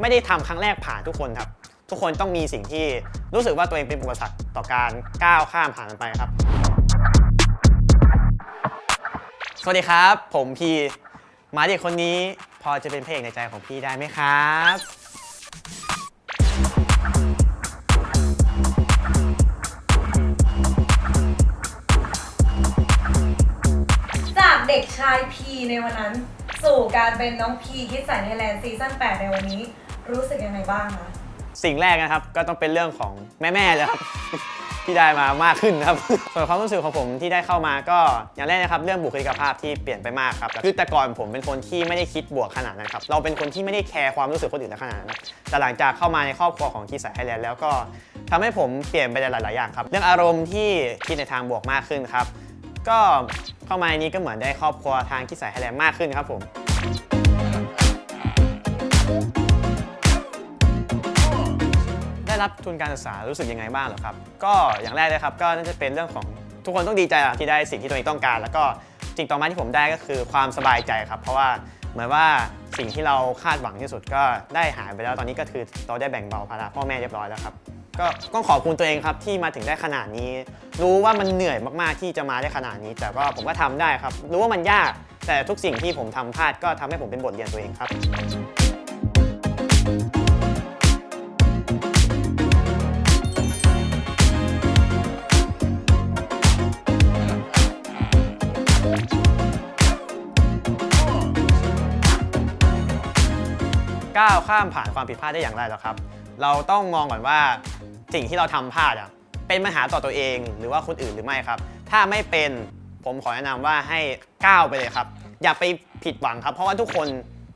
ไม่ได้ทำครั้งแรกผ่านทุกคนครับ ทุกคนต้องมีสิ่งที่รู้สึกว่าตัวเองเป็นอุปสรรคต่อการก้าวข้ามผ่านมันไปครับ สวัสดีครับ ผมพีหมาเด็กคนนี้พอจะเป็นเพลงในใจของพี่ได้ไหมครับจากเด็กชายพีในวันนั้น สู่การเป็นน้องพีคิดใส่ในแลนด์ซีซั่น8ในวันนี้ รู้สึกยังไงบ้างคะสิ่งแรกนะครับก็ต้องเป็นเรื่องของแม่ๆเลยครับ ที่ได้มามากขึ้นครับ ส่วนความรู้สึกของผมที่ได้เข้ามาก็อย่างแรกนะครับเรื่องบุคลิกภาพที่เปลี่ยนไปมากครับคือแต่ก่อนผมเป็นคนที่ไม่ได้คิดบวกขนาดนั้นครับเราเป็นคนที่ไม่ได้แคร์ความรู้สึกคนอื่นขนาดนั้นแต่หลังจากเข้ามาในครอบครัวของคีสายไทยแลนด์แล้วก็ทำให้ผมเปลี่ยนไปหลายๆอย่างครับ เรื่องอารมณ์ที่คิดในทางบวกมากขึ้นครับ ก็เข้ามาในนี้ก็เหมือนได้ครอบครัวทางคีสายไทยแลนด์มากขึ้นครับผม รับทุนการศึกษารู้สึกยังไงบ้างเหรอครับ ก็อย่างแรกเลยครับก็น่าจะเป็นเรื่องของทุกคนต้องดีใจที่ได้สิ่งที่ตัวเองต้องการ แล้วก็สิ่งต่อมาที่ผมได้ก็คือความสบายใจครับ เพราะว่าเหมือนว่าสิ่งที่เราคาดหวังที่สุดก็ได้หายไปแล้วตอนนี้ก็คือเราได้แบ่งเบาภาระพ่อแม่เรียบร้อยแล้วครับก็ต้องขอบคุณตัวเองครับที่มาถึงได้ขนาดนี้ รู้ว่ามันเหนื่อยมากๆที่จะมาได้ขนาดนี้ แต่ก็ผมก็ทำได้ครับ รู้ว่ามันยาก แต่ทุกสิ่งที่ผมทำพลาดก็ทำให้ผมเป็นบทเรียนตัวเองครับ ก้าวข้ามผ่านความผิดพลาดได้อย่างไรหรอครับ เราต้องมองก่อนว่าสิ่งที่เราทำพลาดอะเป็นปัญหาต่อตัวเองหรือว่าคนอื่นหรือไม่ครับ ถ้าไม่เป็นผมขอแนะนำว่าให้ก้าวไปเลยครับ อย่าไปผิดหวังครับ เพราะว่าทุกคน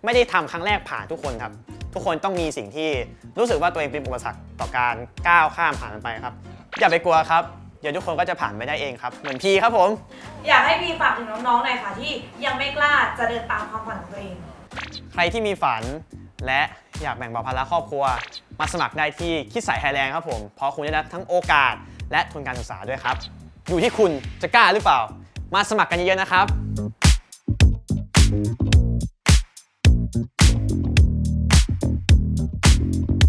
ไม่ได้ทำครั้งแรกผ่านทุกคนครับ ทุกคนต้องมีสิ่งที่รู้สึกว่าตัวเองเป็นอุปสรรคต่อการก้าวข้ามผ่านมันไปครับ อย่าไปกลัวครับเดี๋ยวทุกคนก็จะผ่านไปได้เองครับ เหมือนพีครับผม อยากให้พีฝากถึงน้องๆหน่อยค่ะที่ยังไม่กล้าจะเดินตามความฝันของตัวเอง ใครที่มีฝัน และอยากแบ่งเบาภาระครอบครัว มาสมัครได้ที่คิดสายไทยแลนด์ครับผม เพราะคุณจะได้ทั้งโอกาสและทุนการศึกษาด้วยครับ อยู่ที่คุณจะกล้าหรือเปล่า มาสมัครกันเยอะๆนะครับ